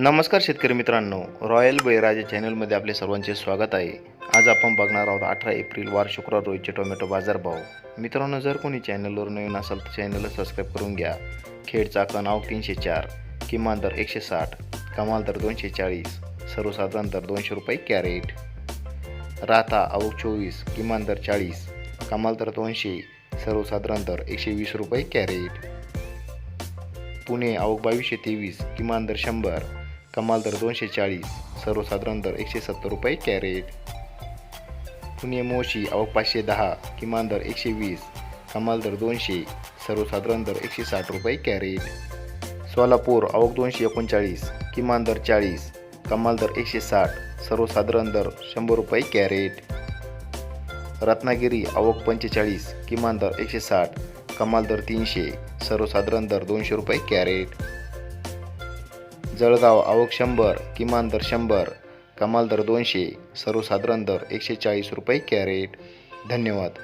नमस्कार शेतकरी मित्रांनो. रॉयल बळीराजा चॅनलमध्ये आपले सर्वांचे स्वागत आहे. आज आपण बघणार आहोत अठरा एप्रिल वार शुक्रवार रोजचे टोमॅटो बाजारभाव मित्रांनो जर कोणी चॅनलवर नवीन असाल तर चॅनलला सबस्क्राईब करून घ्या. खेड चाकण आवक तीनशे चार किमान दर एकशे साठ कमाल दर दोनशे चाळीस सर्वसाधारण दर दोनशे रुपये कॅरेट. राहता अवघ चोवीस किमान दर चाळीस कमाल दर दोनशे सर्वसाधारण दर एकशे वीस रुपये कॅरेट. पुणे अवघ बावीसशे तेवीस किमान दर शंभर कमाल दर दोनशे चाळीस सर्वसाधारण दर एकशे सत्तर रुपये कॅरेट. पुणे मोशी आवक पाचशे दहा किमान दर एकशे वीस कमाल दर दोनशे सर्वसाधारण दर एकशे साठ रुपये कॅरेट. सोलापूर आवक दोनशे एकोणचाळीस किमान दर चाळीस कमाल दर एकशे साठ सर्वसाधारण दर शंभर रुपये कॅरेट. रत्नागिरी आवक पंचेचाळीस किमान दर एकशे साठ कमाल दर तीनशे सर्वसाधारण दर दोनशे रुपये कॅरेट. जळगाव आवक शंभर किमान दर शंभर कमाल दर दोनशे सर्वसाधारण दर एकशे चाळीस रुपये कॅरेट. धन्यवाद.